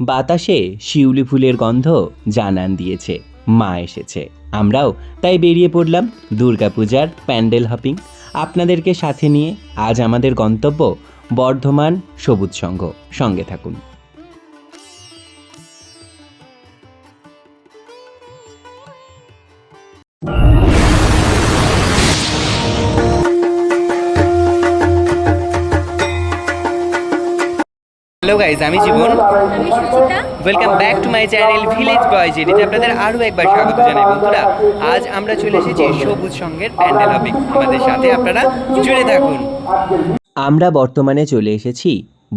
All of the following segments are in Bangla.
বাতাসে শিউলি ফুলের গন্ধ জানান দিয়েছে। মা এসেছে। আমরাও তাই বেরিয়ে পড়লাম দুর্গাপূজার প্যান্ডেল হপিং। আপনাদেরকে সাথে নিয়ে আজ আমাদের গন্তব্য বর্ধমান সবুজ সংঘ। সঙ্গে থাকুন। হ্যালো গাইজ আমি Jiban. Welcome back to my channel village এটিতে আপনাদের আরও একবার স্বাগত জানাই, বন্ধুরা। আজ আমরা চলে এসেছি সবুজ সঙ্গের প্যান্ডেল হপিং আমাদের সাথে আপনারা জুড়ে থাকুন। আমরা বর্তমানে চলে এসেছি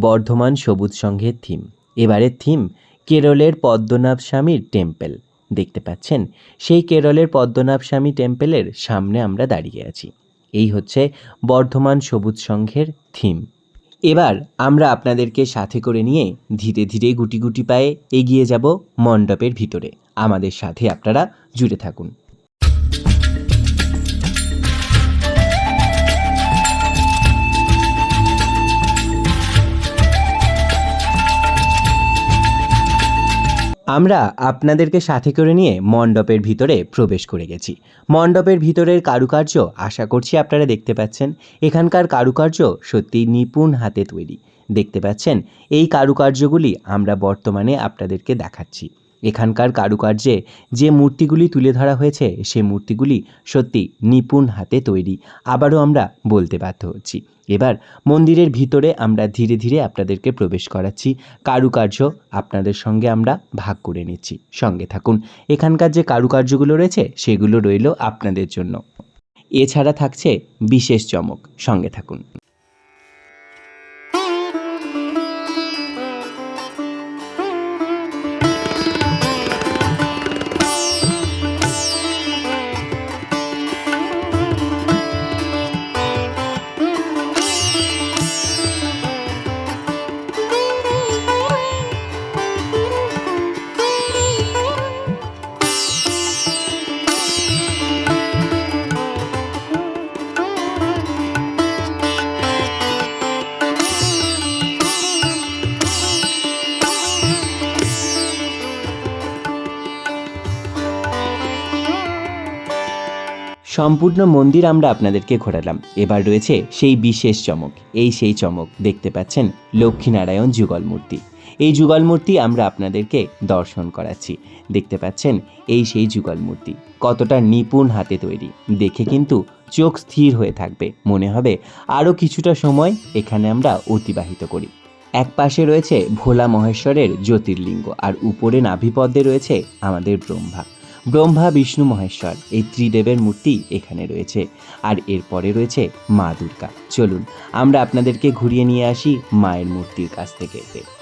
বর্ধমান সবুজ সংঘের থিম। এবারের থিম, কেরলের পদ্মনাভ স্বামীর টেম্পল। দেখতে পাচ্ছেন, সেই কেরলের পদ্মনাভ স্বামী টেম্পলের সামনে আমরা দাঁড়িয়ে আছি। এই হচ্ছে বর্ধমান সবুজ সংঘের থিম। এবার আমরা আপনাদেরকে সাথে করে নিয়ে ধীরে ধীরে গুটি গুটি পায়ে এগিয়ে যাব মণ্ডপের ভিতরে। আমাদের সাথে আপনারা জুড়ে থাকুন। আমরা আপনাদেরকে সাথে করে নিয়ে মণ্ডপের ভিতরে প্রবেশ করে গেছি। মণ্ডপের ভিতরের কারুকার্য আশা করছি আপনারা দেখতে পাচ্ছেন। এখানকার কারুকার্য সত্যি নিপুণ হাতে তৈরি। দেখতে পাচ্ছেন, এই কারুকার্যগুলি আমরা বর্তমানে আপনাদেরকে দেখাচ্ছি। এখানকার কারুকার্যে যে মূর্তিগুলি তুলে ধরা হয়েছে, সে মূর্তিগুলি সত্যি নিপুণ হাতে তৈরি। আবারও আমরা বলতে বাধ্য হচ্ছি। এবার মন্দিরের ভিতরে আমরা ধীরে ধীরে আপনাদেরকে প্রবেশ করাচ্ছি। কারুকার্য আপনাদের সঙ্গে আমরা ভাগ করে নিচ্ছি। সঙ্গে থাকুন। এখানকার যে কারুকার্যগুলো রয়েছে, সেগুলো রইল আপনাদের জন্য। এছাড়া থাকছে বিশেষ চমক। সঙ্গে থাকুন। সম্পূর্ণ মন্দির আমরা আপনাদেরকে ঘোরালাম। এবার রয়েছে সেই বিশেষ চমক। এই সেই চমক দেখতে পাচ্ছেন লক্ষ্মীনারায়ণ যুগল মূর্তি। এই যুগল মূর্তি আমরা আপনাদেরকে দর্শন করাচ্ছি। দেখতে পাচ্ছেন এই সেই যুগল মূর্তি। কতটা নিপুণ হাতে তৈরি। দেখে কিন্তু চোখ স্থির হয়ে থাকবে। মনে হবে আরও কিছুটা সময় এখানে আমরা অতিবাহিত করি। এক পাশে রয়েছে ভোলা মহেশ্বরের জ্যোতির্লিঙ্গ আর উপরে নাভিপদ্মে রয়েছে আমাদের ব্রহ্মা। ব্রহ্মা, বিষ্ণু, মহেশ্বর এই ত্রিদেবের মূর্তি এখানে রয়েছে। আর এরপরে রয়েছে মা দুর্গা। চলুন, আমরা আপনাদেরকে ঘুরিয়ে নিয়ে আসি মায়ের মূর্তির কাছ থেকে। মা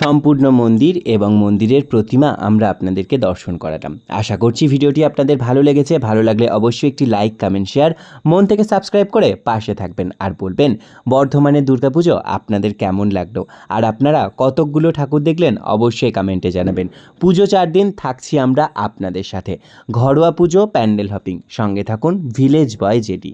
সম্পূর্ণ মন্দির এবং মন্দিরের প্রতিমা আমরা আপনাদেরকে দর্শন করালাম। আশা করছি ভিডিওটি আপনাদের ভালো লেগেছে। ভালো লাগলে অবশ্যই একটি লাইক, কমেন্ট, শেয়ার, মন থেকে সাবস্ক্রাইব করে পাশে থাকবেন আর বলবেন, বর্ধমানের দুর্গাপুজো আপনাদের কেমন লাগল? আর আপনারা কতকগুলো ঠাকুর দেখলেন অবশ্যই কমেন্টে জানাবেন। পুজো চার দিন থাকছি আমরা আপনাদের সাথে। ঘরোয়া পুজো, প্যান্ডেল হপিং। সঙ্গে থাকুন ভিলেজ বয় জেডি।